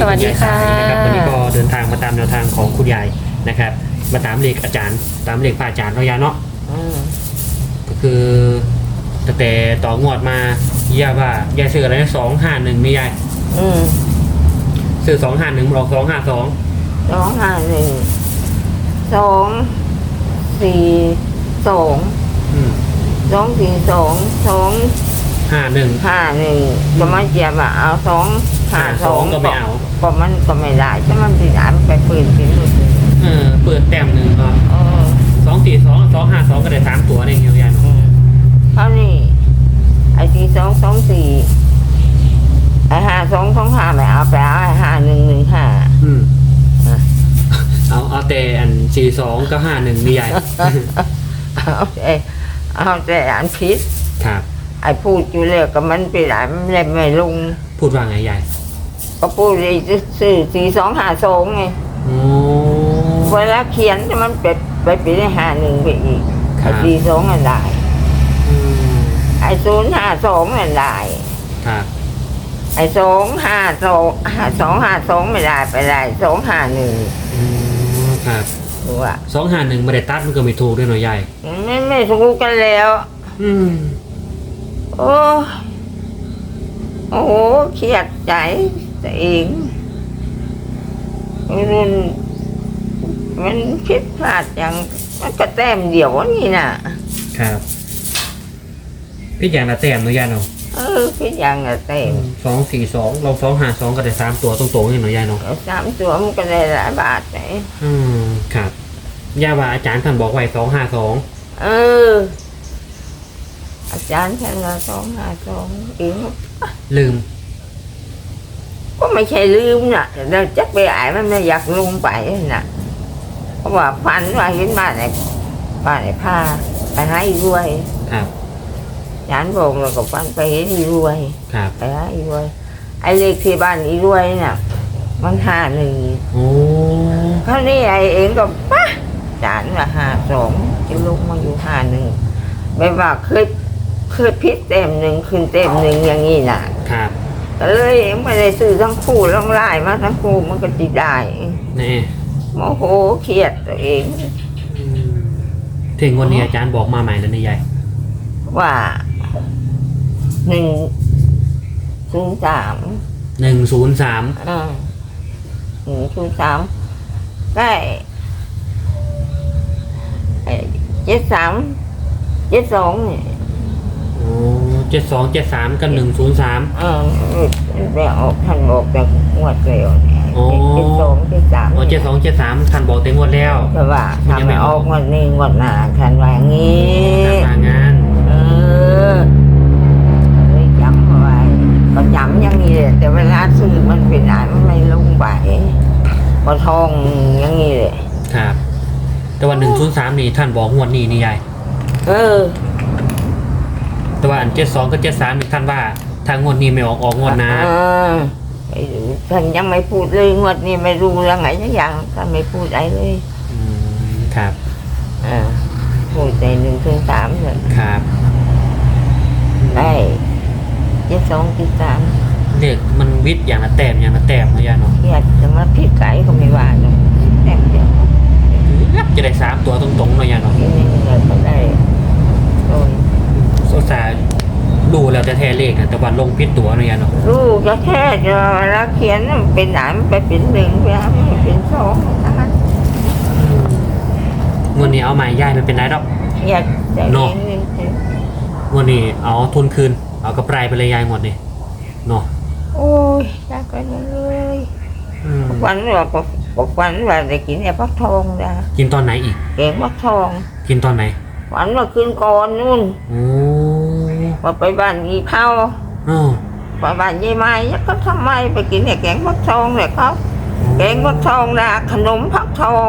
สวัสดีค่ะณยายสายนะครับวันนี้ก็เดินทางมาตามแนวทางของคุณยายนะครับ มาตามเลขอาจารย์ ตามเลขพระอาจารย์เรายาเนาะอืมก็คือตั้งแต่ต่องวดมาย่าว่ายายซื้ออะไรสองห้าหนึ่งไม่ยายอืมซื้อสองห้าหนึ่งบอกสองห้าสองสองห้าหนึ่งสองสี่สองสองสี่สองสองห้าหนึ่งห้าหนึ่งก็มาเจียบอะเอาสอง ห้าสองก็ไม่เอา ก็มันก็ไม่ได้ใช่มันติดอ่านไปปืนกินหมดเลยเออเปิดแต้มหนึ่งก็เออสองสี่สองสองห้าสองก็ได้สามตัวเองเดียวยายอืมเท่านี้ไอ้สี่สองสองสี่ไอ้ห้าสองสองห้าไม่เอาไปเอาไอ้ห้าหนึ่งหนึ่งห้าอืมอะเอาเอาแต่อันสี่สองก็ห้าหนึ่งนี่ยายเอาแต่เอาแต่อ่านพิษครับ ไอ้พูดอยู่เลยก็มันไปไหนมันเลยไม่ลง พูดว่าไงยาย ก็พูดเลยสื่อสี่สองหาสองไงโอ้เวลาเขียนจะมันไปไปไปได้หาหนึ่งไปอีกครัไอ้บ สี่สองอันได้อืมไอ้ศูนย์ห้าสองอันได้ครับไอ้สองห้าสองห้าสองห้าสองไม่ได้ไปได้สองห้าหนึ่งอืมครับหรือว่าสองห้าหนึ่งไม่ได้ตัดมันก็ไม่ถูกด้วยหน่อยยายไม่ไม่ถูกกันแล้ว อืมโอ้โอ้โหเครียดใจ ตัวเองมันมันคิดพลาดอย่างมันก็แต้มเดียวนี่น่ะครับพี่อย่างละแต้มหน่อยยายเนาะเออคิดอย่างละแต้มสองสี่สองเราสองห้าสองก็ได้สามตัวตรงๆอย่างหน่อยยายเนาะเอาสามตัวมันก็ได้หลายบาทไหนอืมครับย่าว่าอาจารย์ท่านบอกไว้สองห้าสองเออ อาจารย์ท่านละสองห้าสองเองลืม ก็ไม่ใช่ลืมน่ะแต่จักไปอ่านมันไม่อยากลงไปน่ะเพราะว่าฝันว่าเห็นบ้านไหนบ้านไหนผ้าไปให้รวยครับฉันบอกแล้วก็ฝันไปเห็นอีรวยครับไปหาอีรวยไอ้เลขที่บ้านอีรวยน่ะ มันห้าหนึ่งโอ้คราวนี้ไอ้เองก็ปะจานว่าห้าสองจะลงมาอยู่ห้าหนึ่งไม่ว่าเคยเคยพิษเต็มหนึ่งขึ้นเต็มหนึ่งอย่างนี้น่ะ ครับ ก็เลยเองไม่ได้ซื้อทั้งคู่ทั้งไล่มาทั้งคู่มันก็ติดได้นี่โมโหเครียดตัวเองอืมถึงวันนี้อาจารย์บอกมาใหม่แล้วนี่ยายว่าหนึ่งศูนย์สามหนึ่งศูนย์สามอ่าหนึ่งศูนย์สามได้ไอ้เจ็ดสามเจ็ดสองเนี่ยโอ้ เจ็ดสองเจ็ดสามกับหนึ่งศูนย์สามเออแม่ออกท่านบอกแต่งวดเร็วเนี่ยโอ้เจ็ดสองเจ็ดสามโอ้เจ็ดสองเจ็ดสามท่านบอกเต็มหมดแล้วแต่ว่ามันยังทำไม่ไม่ออออกกงวันนี้งวดหน้าท่านว่าอย่างนี้ตามงานเออเลยจำเอาไว้ก็จำอย่างนี้เลยแต่เวลาซื้อมันเป็นอะไรมันไม่ลงไปก็ทองอย่างนี้เลยครับ แต่ว่าหนึ่งศูนย์สามนี่ท่านบอกงวดนี้นี่ยายเออ แต่ว่าอันเจ็ดสองกับเจ็ดสามนี่ท่านว่าถ้างวดนี้ไม่ออกออกงวดหนะเออไม่รู้ท่านยังไม่พูดเลยงวดนี้ไม่รู้เรื่องไหนสักอย่างท่านไม่พูดอะไรเลยอืมครับ อ่าพูดในหนึ่งถึงสามเลยครับได้เจ็ดสองเจ็ดสามเด็กมันวิทย์อย่างละแต้มอย่างละแต้มนะยายเนาะเครียดจะมาพิษไก่ก็ไม่ว่าหรอกแต่เดียวจะได้สามตัวตรงๆเลยยายเนาะ ทีนึงเลยก็ได้โดน สงสารดูแล้ว จะแท้เลขนะแต่ว่าลงพิษตัวเลยยายเนาะลูกก็แค่จะแล้วเขียนมันเป็นหนามไปเป็นหนึ่งไปหาไม่เป็นสองนะคะงวดนี้เอาใหม่ยายไม่เป็นไรหรอกเครียดใจเนาะเองงวดนี้เอาทุนคืน เอากระไรไปเลยยายหมดนี่เนาะโอ้ยอยากไปเลยอืมวันว่าก็ก็วันว่าได้กินไอ้ฟักทองนะกินตอนไหนอีกแกงฟักทอง กินตอนไหนวันว่าคืนก่อนนู่นโอ้ ว่าไปบ้านอีเผาอ้าวไปบ้านยายไม้ก็ทำไมไปกินไอ้แกงฟักทองเลยครับแกงฟักทองนะขนมฟักทอง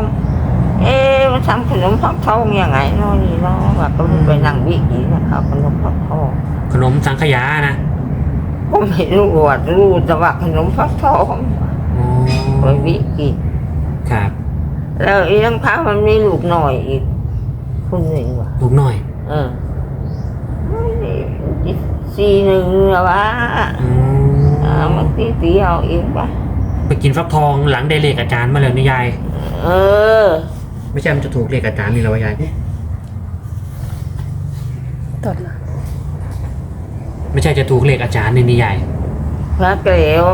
เอ๊ะมันทำขนมฟักทองยังไงเนาะนี่เนาะว่าก็ไปนั่งวิกินะครับขนมฟักทองขนมสังขยานะก็ไม่รู้ว่ารู้แต่ว่าขนมฟักทองโอ้ไปวิกิครับ แล้วอีนังพระมันมีลูกหน่อยอีกคนหนึ่งว่ะลูกหน่อย เออ สี่หนึ่งเหรอวะอืมอ่ามันตีตีเอาเองปะไปกินฟักทองหลังได้เลขอาจารย์มาแล้วนี่ยาย เออ ไม่ใช่มันจะถูกเลขอาจารย์นี่แล้ววะยาย ตดเหรอไม่ใช่จะถูกเลขอาจารย์นี่นี่ยายพระเกลียว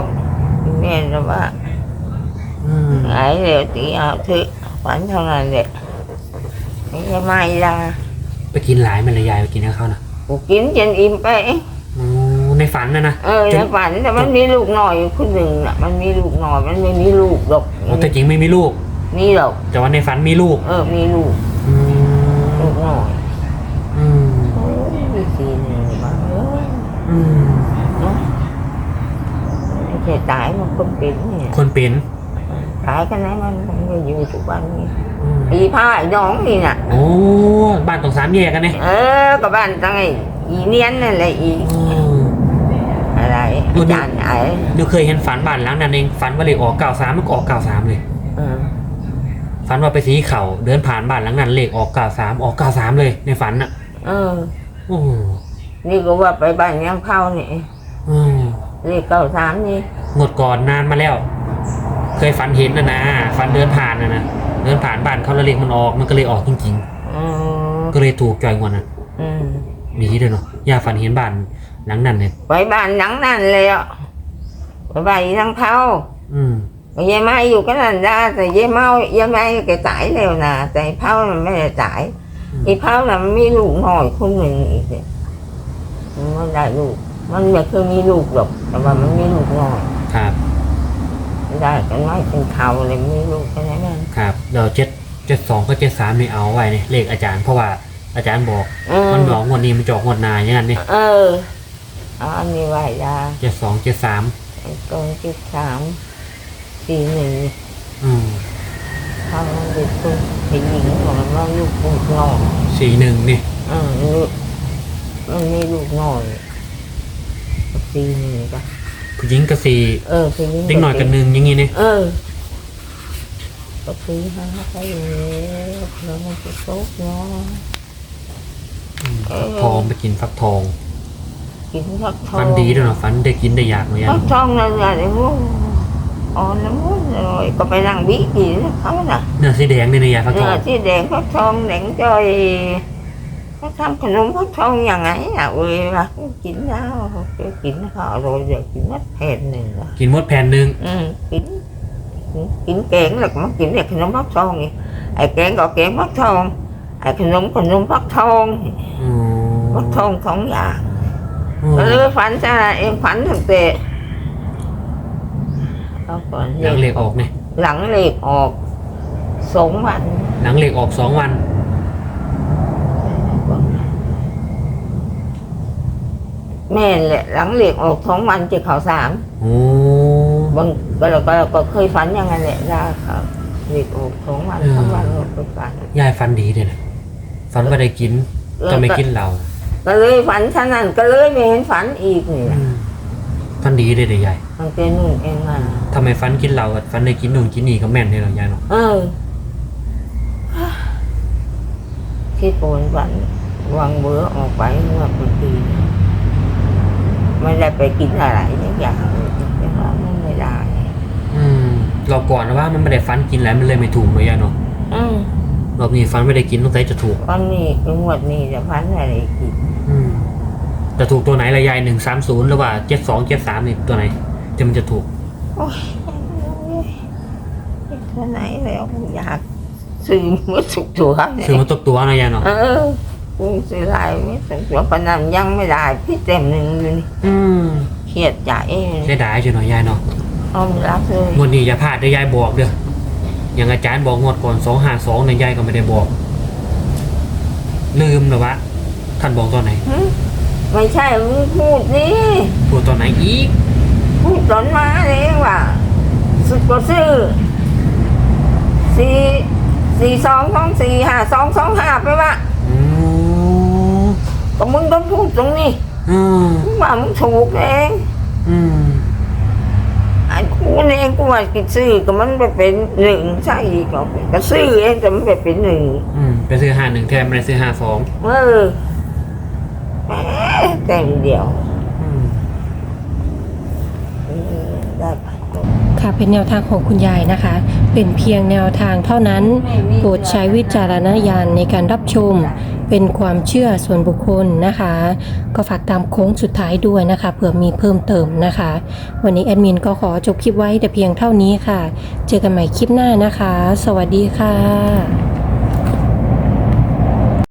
แม่จะว่าอืมหายเร็วตีเอาเถอะฝันเท่านั้นแหละไม่ใช่ไม่ละไปกินหลายมันเลยยายไปกินให้เขานะ กูกินจนอิ่มไป อ๋อในฝันนะนะเออจในนฝันแต่มันมีลูกหน่อยอยู่คนหนึ่งน่ะ มันมีลูกหน่อย มันไม่มีลูกหรอกอ๋อแต่จริงไม่มีลูก นี่หรอก แต่ว่าในฝันมีลูกเออ มีลูก อืลูมกหน่อยอืมโอ้ยมีสีหนึ่งมาเอออืมเนาะไอ้แค่ตายมันคนเป็นเนี่ยคนเป็น ตายกันไหนมันมันไม่อยู่ทุกวันนี้อืมอีผ้าไอ้น้องนี่น่ะ โอ้บ้านตรงสามแยกกันเนี่ยเออกับบ้านตั้งไอ้อีเนียนนั่นแหละอีอืมอะไรดูอาดิจารย์ไอ้ดูเคยเห็นฝันบ้านหลังนั้นเองฝันว่าเลขออกเก้าสามมันก็ออกเก้าสามเลยเออฝันว่าไปสีเขาเดินผ่านบ้านหลังนั้นเลขออกเก้าสามออกเก้าสามเลย ในฝันอะเออโอ้นี่ก็ว่าไปบ้านยังเข้านี่อืมเลขเก้าสามนี่งดก่อนนานมาแล้ว เคยฝันเห็นนะนะฝันเดินผ่านนะนะเดินผ่านบ้านเขาแล้วเลขมันออกมันก็เลยออกจริงอืมๆก็เลยถูกจ่อยงวดนะอืมดีเลยเนาะย่าฝันเห็นบ้านหลังนั้นเนี่ยไปบ้านหลังนั่นเลยอะไปบ้านยังเข้าอืมยายไม้อยู่ก็นั่นได้แต่ยายเมายายไม้แกตายแล้วนะแต่ไอ้เผามันไม่ได้ตายไอ้เผาน่ะมันมีลูกหน่อยคนหนึ่งอีกเนี่ยมันไม่ได้ลูกมันไม่เคยมีลูกหรอกแต่ว่ามันมีลูกหน่อย ครับ ได้กันไม่เป็นเขาเลยมีลูกแค่นั้นเองครับเดี๋ยวเจ็ดเจ็ดสองก็เจ็ดสามนี่เอาไว้เนี่ยเลขอาจารย์เพราะว่าอาจารย์บอก เออมันบอกงวดนี้มันจะออกงวดหนาอย่างนั้นเนี่ยเออเอาอันนี้ไหวยาเจ็ดสองเจ็ดสามไอ้ตรงที่สามสี่หนึ่งอืมเขาเด็กคนเด็กหญิงของมันว่าลูกลูกน้อยสี่หนึ่งนี่เออลูกมันมีลูกน้อยสี่หนึ่งจ้ะ ผู้หญิงกับสี่เออสี่หนึ่งเด็กหน่อยกับหนึ่งอย่างงี้เนี่ยเออก็สี่ห้าไปเลยแล้วมันจะโตกเนาะอืมฟักทองไปกินฟักทองกินฟักทองฟันดีด้วยเนาะฟันได้กินได้อยากเนาะยัฟันกทองนั่นน่ะไอ้พวกอ่อนน้ำมันเลยก็ไปนั่งบีกินเขาน่ะเนื้อสีแดงเนี่ยนะยายฟักทเนื้อองที่แดงฟักทองแดงจอย เขาทำขนมฟักทองอย่างไงอะเว้ยว่ากินแล้วเขากินเขาอร่อยเดี๋ยวกินมัดแผ่นหนึ่งอะกินหมดแผ่นหนึ่งอืมกิน กินแกงแล้วก็มากินแต่ขนมฟักทองอีกไอ้แกงก็แกงฟักทองไอ้ขนมขนมฟักทองอืมฟักทองสองอย่างอืมก็เลยฝันจ้าเองฝันตั้งแต่เอาก่อนหลังเหล็กออกเนี่ยหลังเหล็กออกสองวันหลังเหล็กออกสองวัน แม่นแหละหลังเหล็กออกสองวันเจ็ข่าวสามโอ้บางก็เราก็ก็เคยฝันอย่างนั้นแหละได้ครับเหล็กออกสองวันสามวันเราไปฝัน ยายฟันดีเลยนะฟันว่าได้กินก็ไม่กินเหล้าก็เลยฝันฉะนั้นก็เลยไม่เห็นฝันอีกนี่อืมฟันดีเลยเดี๋ยวยายมันเป็นนู่นเองมาทำไมฟันกินเหล้ากับฟันได้กินนู่นกินนี่ก็แม่นเลยเหรอยายเนาะเออที่โกนฝันวางเบื่อออกไปเมื่อปี ไม่ได้ไปกินอะไรอย่างอย่างอย่างว่ามันไม่ได้อืมรอบก่อนนะว่ามันไม่ได้ฟันกินแล้วมันเลยไม่ถูกเลยยายเนาะอืมรอบนี้ฟันไม่ได้กินต้องใช้จะถูก วันนี้เป็นงวดนี้จะพันอะไรกินอืมจะถูกตัวไหนละยายหนึ่งสามศูนย์หรือว่าเจ็ดสองเจ็ดสามนี่ตัวไหนจะมันจะถูกโอ้ยเท่าไหนแล้วอยากซื้อมือสุกตัวเนี่ยคือมันตกตัวนะยายเนาะเออ กูซื้อลายไม่สุกตัวปานนันยังไม่ได้พี่เต็มหนึ่งเลยนี่อืมเครียดใจเสียดายจังหน่อยยายเนาะเอาไม่รับเลยงวดนี้อย่าพลาดเด้อยายบอกเด้ออย่างอาจารย์บอกงวดก่อนสองห้าสองเนี่ยยายก็ไม่ได้บอก ลืมเหรอวะท่านบอกตอนไหนหึไม่ใช่มึงพูดนี่พูดตอนไหนอีกพูดตอนมาเลยว่าสุดก็ซื้อสี่สี่สองสองสี่ห้าสองสองห้าไปว่าอืม ก็มึงต้องพูดตรงนี้อืมมึงว่ามึงถูกเองอืมไอ้กูเองกูว่ากิซื้อก็มันไปเป็นหนึ่งใช่อีกหรอกก็ซื้อเองแต่มันไปเป็นหนึ่งอืมไปซื้อห้าหนึ่งแทนไม่ได้ซื้อห้าสองเออแหมแต่งเดียวอืม เออได้ปะค่ะนะคะเป็นแนวทางของคุณยายนะคะ เป็นเพียงแนวทางเท่านั้น โปรดใช้วิจารณญาณในการรับชม เป็นความเชื่อส่วนบุคคลนะคะ ก็ฝากตามโค้งสุดท้ายด้วยนะคะเผื่อมีเพิ่มเติมนะคะ วันนี้แอดมินก็ขอจบคลิปไว้แต่เพียงเท่านี้ค่ะ เจอกันใหม่คลิปหน้านะคะ สวัสดีค่ะ